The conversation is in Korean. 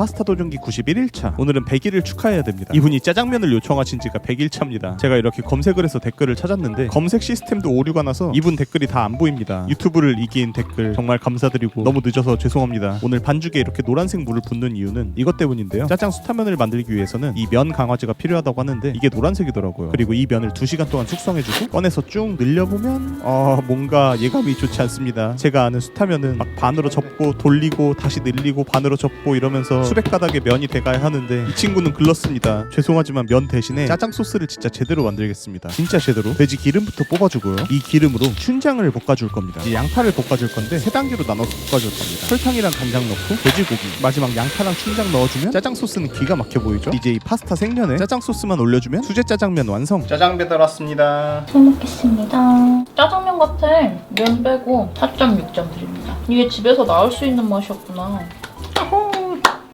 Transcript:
파스타 도전기 91일차. 오늘은 100일을 축하해야 됩니다. 이분이 짜장면을 요청하신 지가 100일차입니다. 제가 이렇게 검색을 해서 댓글을 찾았는데 검색 시스템도 오류가 나서 이분 댓글이 다 안 보입니다. 유튜브를 이긴 댓글 정말 감사드리고 너무 늦어서 죄송합니다. 오늘 반죽에 이렇게 노란색 물을 붓는 이유는 이것 때문인데요. 짜장 수타면을 만들기 위해서는 이 면 강화제가 필요하다고 하는데 이게 노란색이더라고요. 그리고 이 면을 2시간 동안 숙성해주고 꺼내서 쭉 늘려보면 어 뭔가 예감이 좋지 않습니다. 제가 아는 수타면은 막 반으로 접고 돌리고 다시 늘리고 반으로 접고 이러면서 수백 가닥의 면이 돼가야 하는데 이 친구는 글렀습니다. 죄송하지만 면 대신에 짜장 소스를 진짜 제대로 만들겠습니다. 진짜 제대로? 돼지 기름부터 뽑아주고요. 이 기름으로 춘장을 볶아줄 겁니다. 이제 양파를 볶아줄 건데 세 단계로 나눠서 볶아줄 겁니다. 설탕이랑 간장 넣고 돼지고기 마지막 양파랑 춘장 넣어주면 짜장 소스는 기가 막혀 보이죠? 이제 이 파스타 생면에 짜장 소스만 올려주면 수제 짜장면 완성. 짜장 배달 왔습니다. 잘 먹겠습니다. 짜장면 같아. 면 빼고 4.6점 드립니다. 이게 집에서 나올 수 있는 맛이었구나.